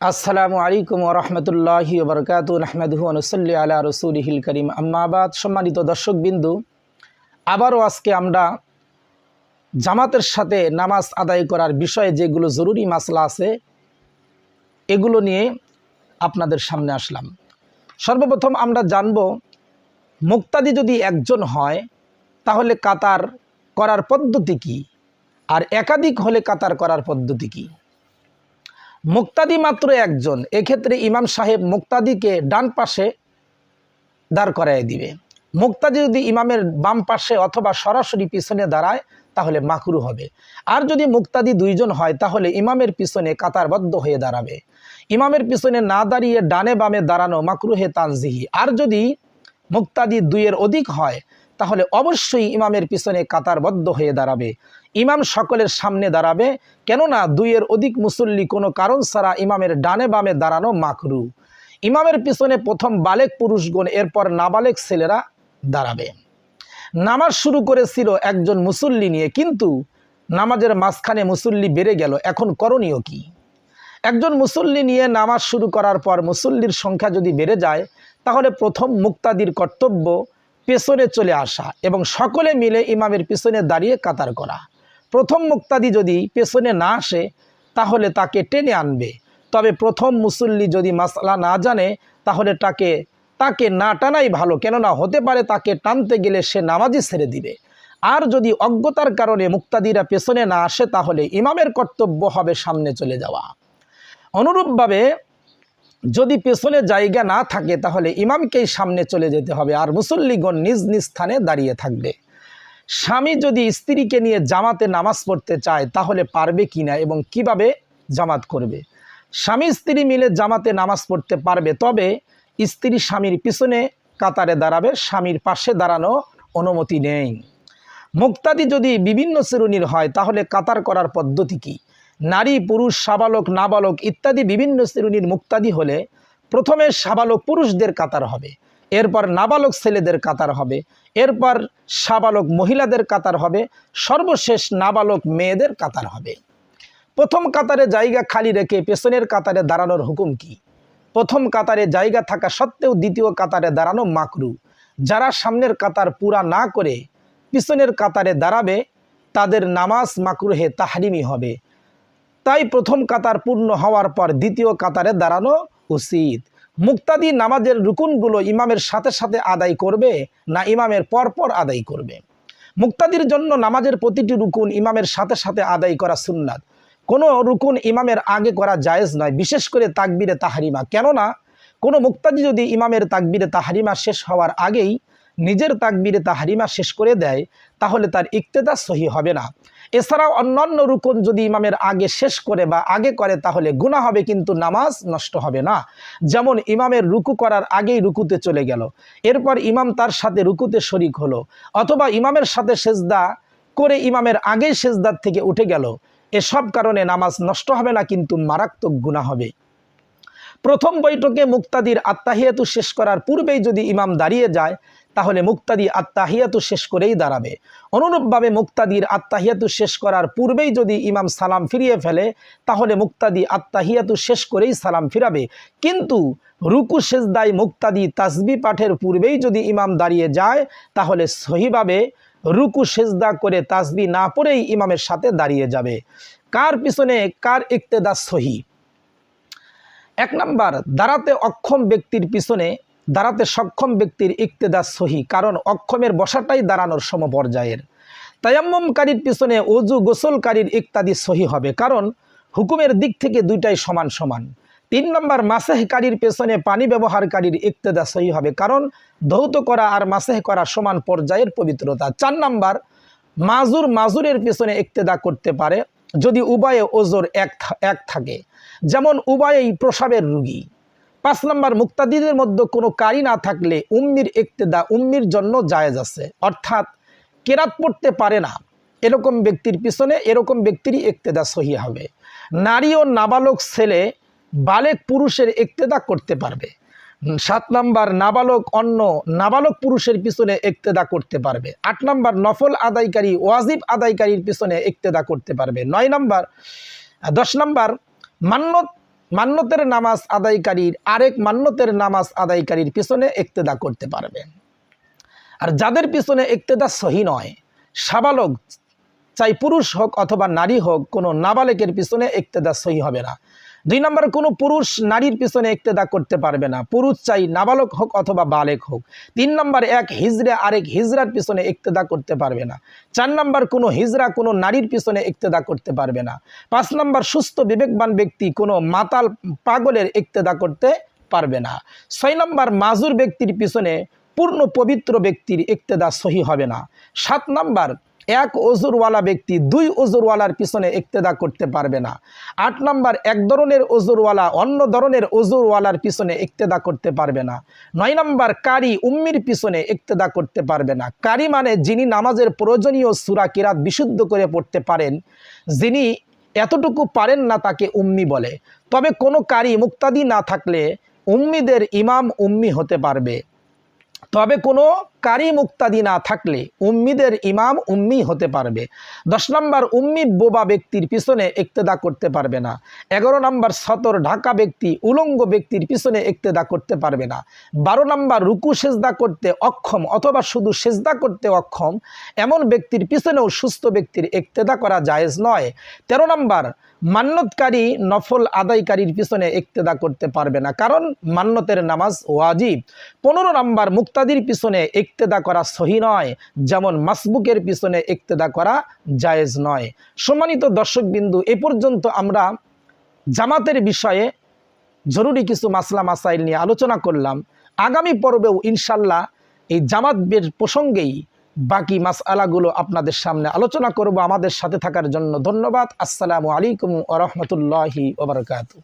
আসসালামু আলাইকুম রহমতুল্লাহি বরকাত আহমেদহু আনুসল্লি আলা রসুলহিল করিম। আম্মাবাদ সম্মানিত দর্শকবিন্দু, আবারও আজকে আমরা জামাতের সাথে নামাজ আদায় করার বিষয়ে যেগুলো জরুরি মাসলা আছে, এগুলো নিয়ে আপনাদের সামনে আসলাম। সর্বপ্রথম আমরা জানব, মুক্তাদি যদি একজন হয়, তাহলে কাতার করার পদ্ধতি কি? আর একাধিক হলে কাতার করার পদ্ধতি কী? মুক্তাদি মাত্র একজন, এক্ষেত্রে ইমাম সাহেব মুক্তাদিকে ডান পাশে দাঁড় করাই দিবে। মুক্তাদি যদি ইমামের বাম পাশে অথবা সরাসরি পিছনে দাঁড়ায়, তাহলে মাকরু হবে। আর যদি মুক্তাদি দুইজন হয়, তাহলে ইমামের পিছনে কাতারবদ্ধ হয়ে দাঁড়াবে। ইমামের পিছনে না দাঁড়িয়ে ডানে বামে দাঁড়ানো মাকরুহে তানজিহি। আর যদি মুক্তাদি দুইয়ের অধিক হয় তাহলে অবশ্যই ইমামের পিছনে কাতারবদ্ধ হয়ে দাঁড়াবে। ইমাম সকলের সামনে দাঁড়াবে, কেননা দুইয়ের অধিক মুসল্লি কোনো কারণ ছাড়া ইমামের ডানে বামে দাঁড়ানো মাকরু। ইমামের পিছনে প্রথম বালেক পুরুষগণ, এরপর নাবালেক ছেলেরা দাঁড়াবে। নামাজ শুরু করেছিল একজন মুসল্লি নিয়ে, কিন্তু নামাজের মাঝখানে মুসল্লি বেড়ে গেল, এখন করণীয় কি? একজন মুসল্লি নিয়ে নামাজ শুরু করার পর মুসল্লির সংখ্যা যদি বেড়ে যায়, তাহলে প্রথম মুক্তাদির কর্তব্য পেছনে চলে আসা এবং সকলে মিলে ইমামের পিছনে দাঁড়িয়ে কাতার করা। প্রথম মুক্তাদি যদি পেছনে না আসে, তাহলে তাকে টেনে আনবে। তবে প্রথম মুসল্লি যদি মাসলা না জানে, তাহলে তাকে তাকে না টানাই ভালো। কেননা হতে পারে তাকে টানতে গেলে সে নামাজি ছেড়ে দিবে। আর যদি অজ্ঞতার কারণে মুক্তাদিরা পেছনে না আসে, তাহলে ইমামের কর্তব্য হবে সামনে চলে যাওয়া। অনুরূপভাবে যদি পেছনে জায়গা না থাকে, তাহলে ইমামকেই সামনে চলে যেতে হবে আর মুসল্লিগণ নিজ নিজ স্থানে দাঁড়িয়ে থাকবে। স্বামী যদি স্ত্রীকে নিয়ে জামাতে নামাজ পড়তে চায়, তাহলে পারবে কি না এবং কীভাবে জামাত করবে? স্বামী স্ত্রী মিলে জামাতে নামাজ পড়তে পারবে, তবে স্ত্রী স্বামীর পিছনে কাতারে দাঁড়াবে, স্বামীর পাশে দাঁড়ানো অনুমতি নেই। মুক্তাদি যদি বিভিন্ন শ্রেণির হয়, তাহলে কাতার করার পদ্ধতি কী? নারী, পুরুষ, সাবালক, নাবালক ইত্যাদি বিভিন্ন শ্রেণির মুক্তাদি হলে প্রথমে সাবালক পুরুষদের কাতার হবে, এরপর নাবালক ছেলেদের কাতার হবে, এরপর সাবালক মহিলাদের কাতার হবে, সর্বশেষ নাবালক মেয়েদের কাতার হবে। প্রথম কাতারে জায়গা খালি রেখে পেছনের কাতারে দাঁড়ানোর হুকুম কি? প্রথম কাতারে জায়গা থাকা সত্ত্বেও দ্বিতীয় কাতারে দাঁড়ানো মাকরু। যারা সামনের কাতার পুরা না করে পিছনের কাতারে দাঁড়াবে, তাদের নামাজ মাকরুহে তাহরিমি হবে। তাই প্রথম কাতার পূর্ণ হওয়ার পর দ্বিতীয় কাতারে দাঁড়ানো উচিত। মুক্তাদি নামাজের রুকুনগুলো ইমামের সাথে সাথে আদায় করবে না ইমামের পরপর আদায় করবে? মুক্তাদির জন্য নামাজের প্রতিটি রুকুন ইমামের সাথে সাথে আদায় করা সুন্নাত। কোনো রুকুন ইমামের আগে করা জায়েজ নয়, বিশেষ করে তাকবিরে তাহারিমা। কেননা, কোনো মুক্তাদি যদি ইমামের তাকবিরে তাহারিমা শেষ হওয়ার আগেই নিজের তাকবিরে তাহারিমা শেষ করে দেয়, তাহলে তার ইকতেদা সহি হবে না। এছাড়াও অন্যান্য রুকুন যদি ইমামের আগে শেষ করে বা আগে করে, তাহলে গুণা হবে, কিন্তু নামাজ নষ্ট হবে না। যেমন ইমামের রুকু করার আগেই রুকুতে চলে গেল, এরপর ইমাম তার সাথে রুকুতে শরিক হলো, অথবা ইমামের সাথে সেজদা করে ইমামের আগেই সেজদার থেকে উঠে গেল, এসব কারণে নামাজ নষ্ট হবে না, কিন্তু মারাত্মক গুণা হবে। প্রথম বৈঠকে মুক্তাদির আত্মাহিয়াতু শেষ করার পূর্বেই যদি ইমাম দাঁড়িয়ে যায় তাহলে মুক্তাদি আত্মাহিয়াতু শেষ করেই দাঁড়াবে। অনুরূপভাবে মুক্তাদির আত্মাহিয়াতু শেষ করার পূর্বেই যদি ইমাম সালাম ফিরিয়ে ফেলে, তাহলে মুক্তাদি আত্মাহিয়াতু শেষ করেই সালাম ফিরাবে। কিন্তু রুকু সেজদাই মুক্তাদি তাসবি পাঠের পূর্বেই যদি ইমাম দাঁড়িয়ে যায়, তাহলে সহিভাবে রুকু সেজদা করে তাসবি না পড়েই ইমামের সাথে দাঁড়িয়ে যাবে। কার পিছনে কার ইকতেদা সহি? এক নাম্বার, দাঁড়াতে অক্ষম ব্যক্তির পিছনে দাঁড়াতে সক্ষম ব্যক্তির ইকতেদা সহি, কারণ অক্ষমের বসাটাই দাঁড়ানোর সমপর্যায়ের। তায়াম্মমকারীর পিছনে অজু গোসলকারীর ইত্যাদি সহি হবে, কারণ হুকুমের দিক থেকে দুইটাই সমান সমান। তিন নম্বর, মাসেহকারীর পেছনে পানি ব্যবহারকারীর ইকতেদা সহি হবে, কারণ ধৌত করা আর মাসেহ করা সমান পর্যায়ের পবিত্রতা। চার নম্বর, মাজুর মাজুরের পেছনে ইকতেদা করতে পারে, যদি উভয়ে ওজোর এক এক থাকে। যেমন উভয়েই প্রসাবের রুগী। পাঁচ নম্বর মুক্তাদিদের মধ্যে কোনো কারি না থাকলে উম্মির ইকতেদা, উম্মির জন্য জায়েজ আছে। অর্থাৎ কেরাত পড়তে পারে না। এরকম ব্যক্তির পিছনে এরকম ব্যক্তিরই ইকতেদা সহি হবে। নারী ও নাবালক ছেলে বালেক পুরুষের ইকতেদা করতে পারবে। সাত নাম্বার, নাবালক অন্য নাবালক পুরুষের পিছনে একতেদা করতে পারবে। আট নাম্বার, নফল আদায়কারী, ওয়াজিব আদায়কারীর পিছনে ইকতেদা করতে পারবে। নয় নাম্বার, দশ নাম্বার মান্যত মান্যতের নামাজ আদায়কারীর, আরেক মান্যতের নামাজ আদায়কারীর পিছনে একতেদা করতে পারবে। আর যাদের পিছনে একতেদা সহি নয়, সাবালক, চাই পুরুষ হোক অথবা নারী হোক, কোনো নাবালেকের পিছনে একতেদা সহি হবে না। দুই নম্বর, কোনো পুরুষ নারীর পিছনে একতেদা করতে পারবে না। পুরুষ চাই নাবালক হোক অথবা বালেক হোক। তিন নম্বর, এক হিজড়ে আরেক হিজড়ার পিছনে একতেদা করতে পারবে না। চার নম্বর, কোনো হিজড়া কোনো নারীর পিছনে একতেদা করতে পারবে না। পাঁচ নম্বর, সুস্থ, বিবেকবান ব্যক্তি কোনো মাতাল পাগলের একতেদা করতে পারবে না। ছয় নম্বর, মাজুর ব্যক্তির পিছনে পূর্ণ পবিত্র ব্যক্তির একতেদা সহি হবে না। সাত নাম্বার, এক ওজুরওয়ালা ব্যক্তি দুই ওজুরওয়ালার পিছনে একতেদা করতে পারবে না। আট নাম্বার, এক ধরনের ওজুরওয়ালা অন্য ধরনের ওজুরওয়ালার পিছনে একতেদা করতে পারবে না। নয় নাম্বার, কারি উম্মির পিছনে একতেদা করতে পারবে না। কারি মানে যিনি নামাজের প্রয়োজনীয় সুরা কিরাত বিশুদ্ধ করে পড়তে পারেন, যিনি এতটুকু পারেন না তাকে উম্মি বলে। তবে কোনো কারি মুক্তাদি না থাকলে উম্মিদের ইমাম উম্মি হতে পারবে। তবে কোনো কারি মুক্তাদি না থাকলে উম্মিদের ইমাম উম্মি হতে পারবে। দশ নম্বর, উম্মি বোবা ব্যক্তির পিছনে একতেদা করতে পারবে না। এগারো নম্বর, সতর ঢাকা ব্যক্তি, উলঙ্গ ব্যক্তির পিছনে একতেদা করতে পারবে না। বারো নম্বর, রুকু সেজদা করতে অক্ষম অথবা শুধু সেজদা করতে অক্ষম, এমন ব্যক্তির পিছনেও সুস্থ ব্যক্তির একতেদা করা জায়েজ নয়। তেরো নম্বর, মান্যতকারী নফল আদায়কারীর পিছনে একতেদা করতে পারবে না, কারণ মান্যতের নামাজ ওয়াজিব। পনেরো নম্বর, মুক্তাদির পিছনে একতেদা করা সহি নয়, যেমন মাসবুকের পিছনে একতেদা করা জায়েজ নয়। সম্মানিত দর্শকবিন্দু, এ পর্যন্ত আমরা জামাতের বিষয়ে জরুরি কিছু মাসলা মাসাইল নিয়ে আলোচনা করলাম। আগামী পর্বেও ইনশাল্লাহ এই জামাত বের প্রসঙ্গেই বাকি মাসআলাগুলো আপনাদের সামনে আলোচনা করব। আমাদের সাথে থাকার জন্য ধন্যবাদ। আসসালামু আলাইকুম ওরহমতুল্লাহি ওবরকাতু